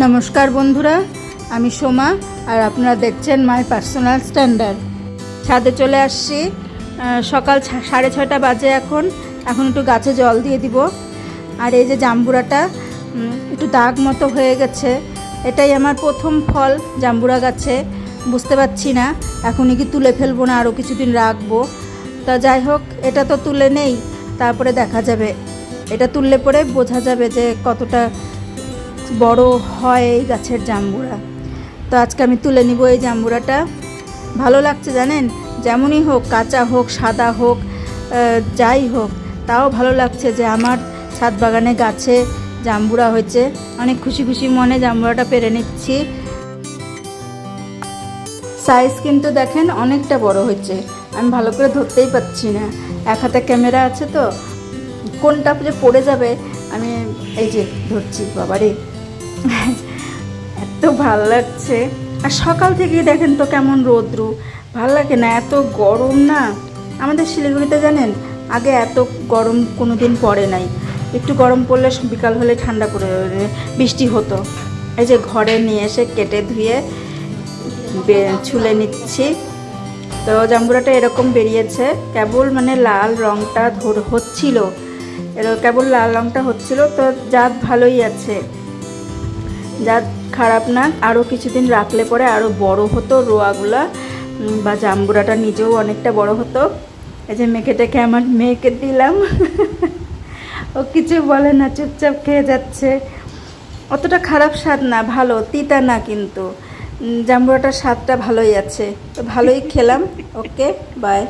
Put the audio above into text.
নমস্কার বন্ধুরা, আমি সোমা আর আপনারা দেখছেন মাই পার্সোনাল স্ট্যান্ডার্ড। ছাদে চলে আসছি সকাল সাড়ে ছয়টা বাজে এখন এখন একটু গাছে জল দিয়ে দিব। আর এই যে জাম্বুরাটা একটু দাগ মতো হয়ে গেছে। এটাই আমার প্রথম ফল জাম্বুরা গাছে, বুঝতে পারছি না, এখনই কি তুলে ফেলব না আরও কিছুদিন রাখব। তা যাই হোক, এটা তো তুলে নেই, তারপরে দেখা যাবে। এটা তুললে পরে বোঝা যাবে যে কতটা বড় হয় এই গাছের জাম্বুরা। তো আজকে আমি তুলে নিব এই জাম্বুরাটা। ভালো লাগছে জানেন? যেমনই হোক, কাঁচা হোক, সাদা হোক যাই হোক, তাও ভালো লাগছে যে আমার ছাদ বাগানে গাছে জাম্বুরা হয়েছে। অনেক খুশি খুশি মনে জাম্বুরাটা পেরে নিচ্ছি। সাইজ কিন্তু দেখেন অনেকটা বড় হয়েছে। আমি ভালো করে ধরতেই পাচ্ছি না। এক হাতে ক্যামেরা আছে তো। কোনটা যে পড়ে যাবে, আমি এই যে ধরছি, বাবারে। এত ভালো লাগছে। আর সকাল থেকে দেখেন তো কেমন রোদ্রু। ভালো লাগে না, এত গরম না? আমাদের শিলিগুড়িতে জানেন, আগে এত গরম কোনো দিন পড়ে নাই। একটু গরম পড়লে বিকাল হলে ঠান্ডা পড়ে বৃষ্টি হতো। এই যে ঘরে নিয়ে এসে কেটে ধুয়ে ছুলে নিচ্ছি। তো জাম্বুরাটা এরকম বেরিয়েছে, কেবল মানে লাল রঙটা ধর হচ্ছিল। এর- কেবল লাল রঙটা হচ্ছিল, তো জাত ভালোই আছে। জাত খারাপ না আরও কিছুদিন রাখলে পরে আরও বড় হতো রোয়াগুলা। বা জাম্বুরাটা নিজেও অনেকটা বড় হতো। এই যে মেখে টেকে আমার মেয়েকে দিলাম। ও কিছু বলে না, চুপচাপ খেয়ে যাচ্ছে। অতটা খারাপ স্বাদ না, ভালো, তিতা না কিন্তু। জাম্বুরাটার স্বাদটা ভালোই আছে। তো ভালোই খেলাম। Okay bye